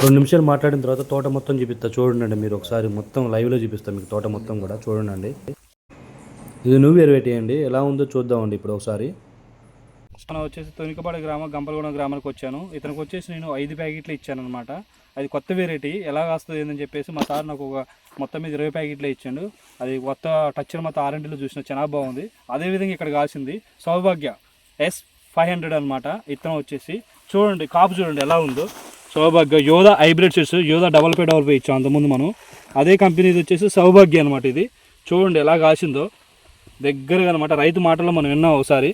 రెండు నిమిషాలు మాట్లాడిన తర్వాత తోట మొత్తం చూపిస్తా. చూడండి మీరు ఒకసారి మొత్తం లైవ్లో చూపిస్తాను మీకు తోట మొత్తం కూడా. చూడండి ఇది నువ్వు వెరైటీ అండి ఎలా ఉందో చూద్దామండి ఇప్పుడు ఒకసారి. మనం వచ్చేసి తొనికపాడు గ్రామం గంపలగూడెం గ్రామానికి వచ్చాను. ఇతనికి వచ్చేసి నేను ఐదు ప్యాకెట్లు ఇచ్చాను అనమాట అది కొత్త వెరైటీ ఎలా వస్తుంది ఏందని చెప్పేసి మా సార్ నాకు ఒక మొత్తం మీద ఇరవై ప్యాకెట్లు ఇచ్చాడు. అది కొత్త టచ్ మొత్తం ఆరెంటీలో చూసిన చాలా బాగుంది. అదేవిధంగా ఇక్కడ కాసింది సౌభాగ్య ఎస్ ఫైవ్ హండ్రెడ్ అనమాట ఇతను వచ్చేసి చూడండి కాపు చూడండి ఎలా ఉందో. Saubhagya. Yodha hybrid seeds Yodha double పై డబల్ పై ఇచ్చాం అంతకుముందు మనం. అదే కంపెనీది వచ్చేసి సౌభాగ్య అనమాట ఇది. చూడండి ఎలా కాసిందో. దగ్గరగా అనమాట రైతు మాటల్లో మనం విన్నాం ఒకసారి.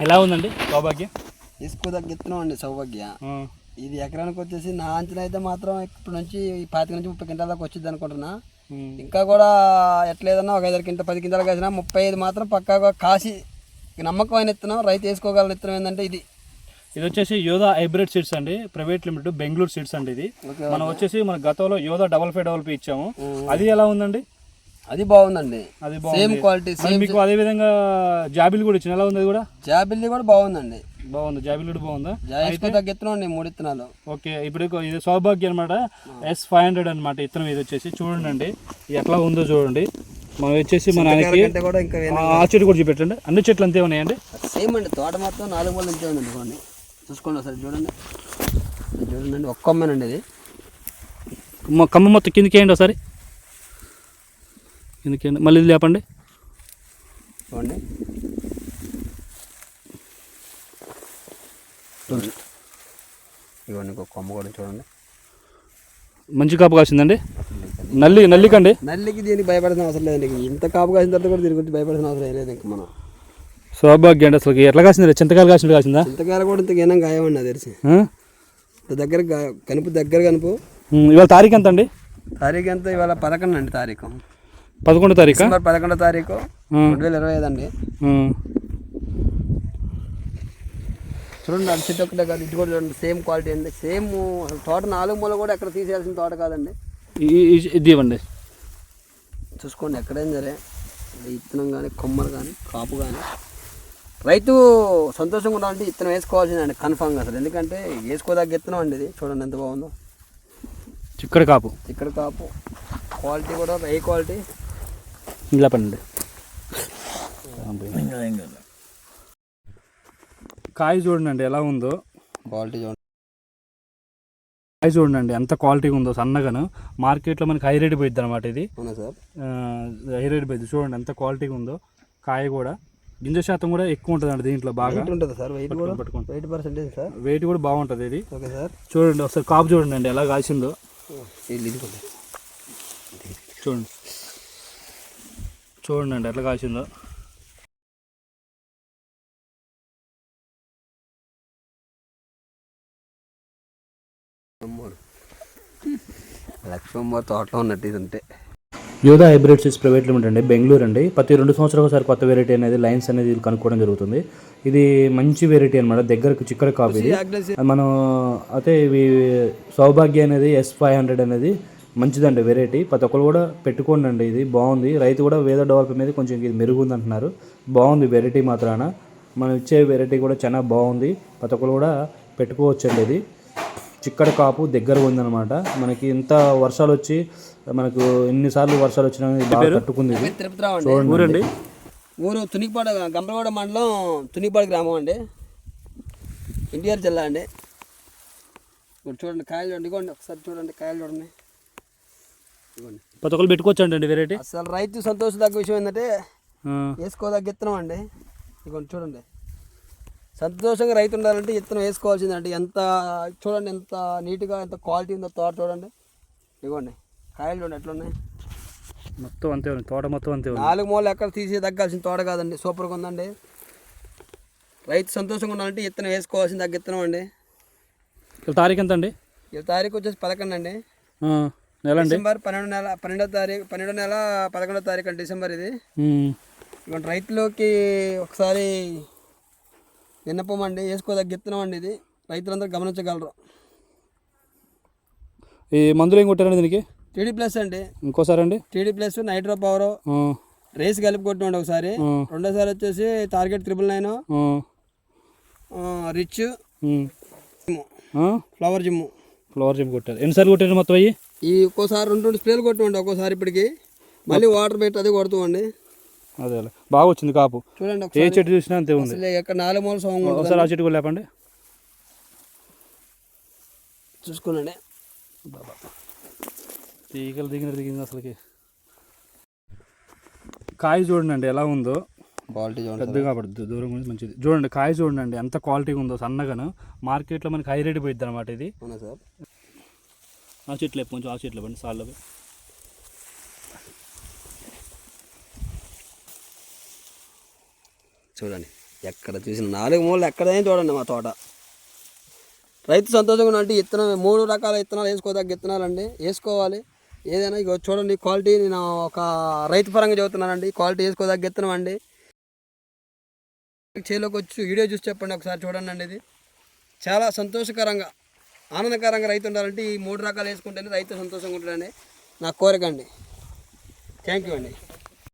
ఎలా ఉందండి సౌభాగ్య? ఇసుక తగ్గిస్తున్నాం అండి సౌభాగ్య. ఇది ఎకరానికి వచ్చేసి నా అంచనా అయితే మాత్రం ఇప్పటి నుంచి పాతిక నుంచి ముప్పై క్వింటాల దాకా వచ్చింది అనుకుంటున్నా. ఇంకా కూడా ఎట్లేదన్నా ఒక ఐదారు క్వింటల్ పది క్వింటాలు కాసినా ముప్పై ఐదు మాత్రం పక్కాగా కాసి నమ్మకమైన ఇత్తనం రైతు వేసుకోగల ఇత్తనం ఏంటంటే ఇది ఇది వచ్చేసి యోధా హైబ్రిడ్ సీడ్స్ అండి. ప్రైవేట్ లిమిటెడ్ బెంగళూరు సీడ్స్ అండి ఇది. మనం వచ్చేసి మన గతంలో యోధా డబల్ ఫైవ్ డబల్ పీ ఇచ్చాము. అది ఎలా ఉందండి? అది బాగుందండి. అది సేమ్ క్వాలిటీ సేమ్ మీకు అదే విధంగా జాబిల్ కూడా ఇచ్చిన. ఎలా ఉంది కూడా? జాబిల్లి కూడా బాగుందండి. బాగుంది. జాబిల్ కూడా బాగుందా? తగ్గిస్తున్నాం అండి మూడు ఇత్తనాలు ఓకే ఇప్పుడు ఇది సౌభాగ్య అనమాట ఎస్ ఫైవ్ హండ్రెడ్ అనమాట ఇత్తనం ఇది వచ్చేసి. చూడండి ఇది ఎట్లా ఉందో చూడండి. మనం వచ్చేసి మన ఆయనకి ఆ చెట్టు కూడా చూపెట్టండి. అన్ని చెట్లు అంతే ఉన్నాయండి సేమ్ అండి తోట మొత్తం నాలుగు మూలలు ఇంతే ఉందండి చూసుకోండి ఒకసారి చూడండి. చూడండి ఒక్క కొమ్మేనండి ఇది. మ- కమ్మ మొత్తం కిందకి వేయండి ఒకసారి. కిందకి వేయండి. మళ్ళీ ఇది లేపండి. చూడండి. ఇవ్వండి ఇంకో కొమ్మ కూడా చూడండి. మంచి కాపు కాసిందండి. నల్లి నల్లికండి. నల్లికి దీనికి భయపడాల్సిన అవసరం లేదండి. ఇంత కాపు కాసిన తర్వాత కూడా దీని గురించి భయపడాల్సిన అవసరం లేదు ఇంక మనం. సౌభాగ్య అండి అసలు ఎట్లా కాసింది చింతకాయలు కాసినట్టు కాసిందా? చింతకాయలు కూడా ఇంత ఏనం గాయమండి నాకు తెలిసి. దగ్గర కనుపు దగ్గర కనుపు. ఇవాళ తారీఖు ఎంత అండి? తారీఖు ఎంత? ఇవాళ పదకొండు అండి తారీఖు. పదకొండో తారీఖా? పదకొండో తారీఖు. రెండు వేల ఇరవై ఐదు అండి. చూడండి అది చెట్టు ఒకటే కాదు ఇటు కూడా చూడండి సేమ్ క్వాలిటీ అండి. సేమ్ తోట నాలుగు మూల కూడా ఎక్కడ తీసేయాల్సిన తోట కాదండి. ఇది ఇవ్వండి. చూసుకోండి ఎక్కడైనా సరే. ఈ ఇత్తనం కానీ కొమ్మలు కానీ కాపు కానీ. రైతు సంతోషంగా ఉండాలంటే ఇత్తనం వేసుకోవాల్సిందండి కన్ఫామ్గా అసలు. ఎందుకంటే వేసుకోదగ్గ ఇత్తనం అండి ఇది. చూడండి ఎంత బాగుందో. చిక్కడి కాపు. ఇక్కడ కాపు. క్వాలిటీ కూడా ఏ క్వాలిటీ ఇలా పండి కాయ చూడండి ఎలా ఉందో. క్వాలిటీ చూడండి. కాయ చూడండి ఎంత క్వాలిటీ ఉందో సన్నగాను. మార్కెట్లో మనకి హై రేట్ పోయిద్ది అనమాట ఇది హై రేట్ పోయిద్ది. చూడండి ఎంత క్వాలిటీగా ఉందో. కాయ కూడా. గింజ శాతం కూడా ఎక్కువ ఉంటుంది దీంట్లో బాగా. ఉంటుంది సార్? వెయిట్ కూడా? పట్టుకోండి వెయిట్ పర్సెంటేజ్ సార్? వెయిట్ కూడా బాగుంటుంది ఇది. Okay sir. చూడండి ఒకసారి కాపు చూడండి అండి ఎలా కాసిందో. చూడండి. చూడండి అండి ఎట్లా కాసిందో. లక్ష్మమ్మ తోటలో ఉన్నట్టు ఇది ఉంటే. యోధా హైబ్రిడ్ సీడ్స్ ప్రైవేట్ లిమిటెడ్ అండి బెంగళూరు అండి. ప్రతి రెండు సంవత్సరాలకు ఒకసారి కొత్త వెరైటీ అనేది లైన్స్ అనేది కనుక్కోవడం జరుగుతుంది. ఇది మంచి వెరైటీ అనమాట దగ్గరకు చిక్కడ కాపీ ఇది. మనం అయితే ఇవి సౌభాగ్య అనేది ఎస్ ఫైవ్ హండ్రెడ్ అనేది మంచిదండి వెరైటీ ప్రతి ఒక్కరు కూడా పెట్టుకోండి అండి ఇది బాగుంది. రైతు కూడా వేద డెవలప్ మీద కొంచెం ఇది మెరుగుంది అంటున్నారు. బాగుంది వెరైటీ మాత్రాన. మనం ఇచ్చే వెరైటీ కూడా చాలా బాగుంది. ప్రతి ఒక్కరు కూడా పెట్టుకోవచ్చండి ఇది. చిక్కడ కాపు దగ్గర ఉందన్నమాట. మనకి ఇంత వర్షాలు వచ్చి మనకు ఎన్నిసార్లు వర్షాలు వచ్చినా ఇది బాగా తట్టుకుంది ఇది. తిరుపతి రావు అండి. ఊరండి? ఊరు తునిపాడు గంపలగూడ మండలం తునిపాడు గ్రామం అండి. ఎన్టీఆర్ జిల్లా అండి. ఇప్పుడు చూడండి కాయలు చూడండి ఇగోండి ఒకసారి చూడండి కాయలు చూడండి. ఇగోండి ప్రతి ఒక్కరు పెట్టుకోవచ్చండి అండి వెరైటీ అసలు రైతు సంతోషదగ్గ విషయం ఏంటంటే వేసుకోదగ్గ అండి. ఇగోండి చూడండి. సంతోషంగా రైతు ఉండాలంటే ఇత్తనం వేసుకోవాల్సిందండి ఎంత చూడండి ఎంత నీట్గా ఎంత క్వాలిటీ ఉందో తోట చూడండి. ఇగోండి కాయలు చూడండి ఎట్లున్నాయి. మొత్తం అంతే ఉంది తోట మొత్తం అంతే ఉంది. నాలుగు మూలలు ఎక్కడ తీసి తగ్గాల్సిన తోట కాదండి సూపర్గా ఉందండి. రైతు సంతోషంగా ఉండాలంటే ఇత్తనం వేసుకోవాల్సిన తగ్గ ఇత్తనం అండి. తారీఖు ఎంత అండి? ఈ తారీఖు వచ్చేసి పదకొండు అండి. నెల డిసెంబర్ పన్నెండు నెల పన్నెండో తారీఖు పన్నెండో నెల పదకొండో తారీఖు అండి డిసెంబర్ ఇది. ఇవాళ రైతులోకి ఒకసారి విన్నపం అండి వేసుకోదగ్గ ఇత్తనం అండి ఇది. రైతులందరూ గమనించగలరు. ఈ మందులు ఏం కొట్టారండి దీనికి? టీడీ ప్లస్ అండి. ఇంకోసారి అండి. TD plus nitro power race కలిపి కొట్టినండి ఒకసారి. రెండోసారి వచ్చేసి target triple nine rich? Flower gym. Flower చెప్పి కొట్టారు. ఎన్నిసార్లు కొట్టారు మొత్తం అయ్యి? ఈ ఒక్కోసారి రెండు రెండు స్ప్రేలు కొట్టుకోండి ఒక్కోసారి ఇప్పటికి. మళ్ళీ వాటర్ పెట్టి అది కొడుతామండి అదే బాగా వచ్చింది కాపు. చూడండి ఏ చెట్టు చూసినా అంతే ఉంది. ఎక్కడ నాలుగు మూల సొంగ ఉంటుంది. ఒకసారి ఆ చెట్టు కూడా లేపండి. చూసుకోనండి. తీగలు దిగిన దిగింది అసలుకి. కాయ చూడండి అండి ఎలా ఉందో. క్వాలిటీ చూడండి పెద్దగా పడుతుంది దూరం నుంచి మంచిది. చూడండి కాయ చూడండి అండి ఎంత క్వాలిటీగా ఉందో సన్నగాను. మార్కెట్లో మనకి హై రేట్ పోయిద్ది అనమాట ఇది. అవునా సార్? ఆ చెట్లు కొంచెం ఆ చెట్లు పండి సార్లు చూడండి. ఎక్కడ చూసిన నాలుగు మూలలు ఎక్కడైనా చూడండి మా తోట. రైతు సంతోషంగా ఉంటే అంటే విత్తనం మూడు రకాల విత్తనాలు వేసుకోదగ్గ ఇత్తనాలండి. వేసుకోవాలి. ఏదైనా ఇక చూడండి క్వాలిటీ నేను ఒక రైతు పరంగా చెబుతున్నానండి. క్వాలిటీ వేసుకోదగ్గ విత్తనం అండి. చేలోకి వచ్చి వీడియో చూసి చెప్పండి ఒకసారి చూడండి అండి ఇది. చాలా సంతోషకరంగా ఆనందకరంగా రైతు ఉండాలంటే ఈ మూడు రకాలు వేసుకుంటేనే రైతు సంతోషంగా ఉంటాడండి నా కోరిక అండి. థ్యాంక్ యూ అండి.